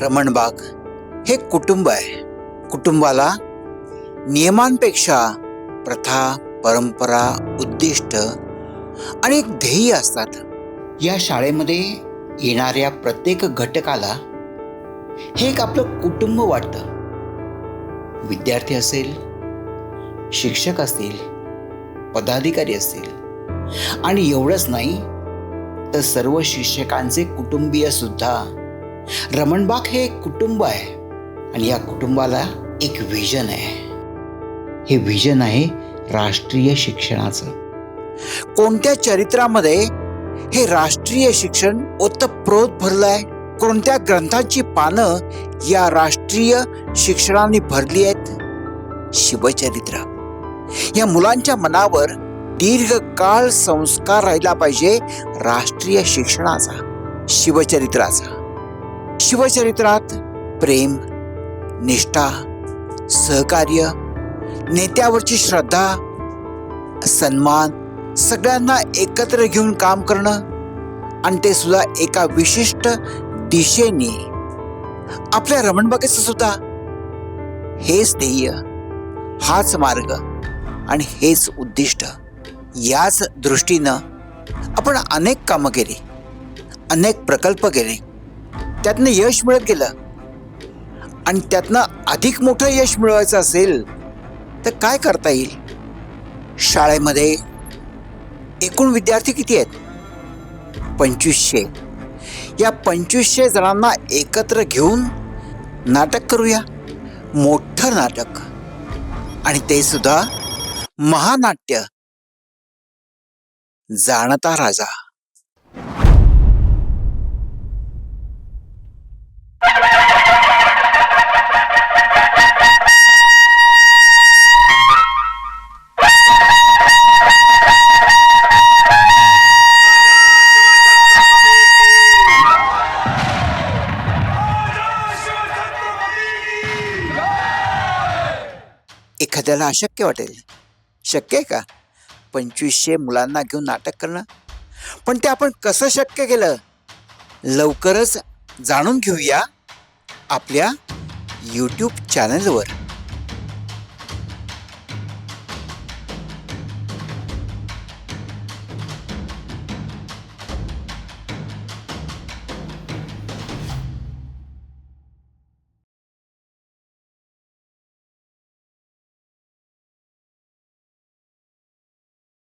रमणबाग हे कुटुंब आहे. कुटुंबाला नियमांपेक्षा प्रथा परंपरा उद्दिष्ट आणि एक ध्येय असतात. या शाळेमध्ये येणाऱ्या प्रत्येक घटकाला हे एक आपलं कुटुंब वाटतं. विद्यार्थी असेल शिक्षक असतील पदाधिकारी असतील आणि एवढंच नाही तर सर्व शिक्षकांचे कुटुंबीय सुद्धा रमणबाग हे एक कुटुंब आहे आणि या कुटुंबाला एक विजन आहे. हे विजन आहे राष्ट्रीय शिक्षणाचं. कोणत्या चरित्रामध्ये हे राष्ट्रीय शिक्षण ओतप्रोत आहे कोणत्या ग्रंथांची पानं या राष्ट्रीय शिक्षणाने भरली आहेत? शिवचरित्र. या मुलांच्या मनावर दीर्घकाळ संस्कार राहिला पाहिजे राष्ट्रीय शिक्षणाचा शिवचरित्राचा. शिवचरित्रात प्रेम निष्ठा सहकार्य नेत्यावरची श्रद्धा सन्मान सगळ्यांना एकत्र घेऊन काम करणं आणि ते सुद्धा एका विशिष्ट दिशेने. आपल्या रमणबागेचं सुद्धा. हेच ध्येय हाच मार्ग आणि हेच उद्दिष्ट. याच दृष्टीनं आपण अनेक कामं केली अनेक प्रकल्प केले. त्यातनं यश मिळत गेलं. आणि त्यातनं अधिक मोठं यश मिळवायचं असेल तर काय करता येईल? शाळेमध्ये एकूण विद्यार्थी किती आहेत? पंचवीसशे. या पंचवीसशे जणांना एकत्र घेऊन नाटक करूया. मोठं नाटक. आणि ते सुद्धा महानाट्य. जाणता राजा. एखाद्याला अशक्य वाटेल. शक्य आहे का? पंचवीसशे मुलांना घेऊन नाटक करणं? पण ते आपण कसं शक्य केलं? लवकरच जाणून घेऊया आपल्या यूट्यूब चॅनलवर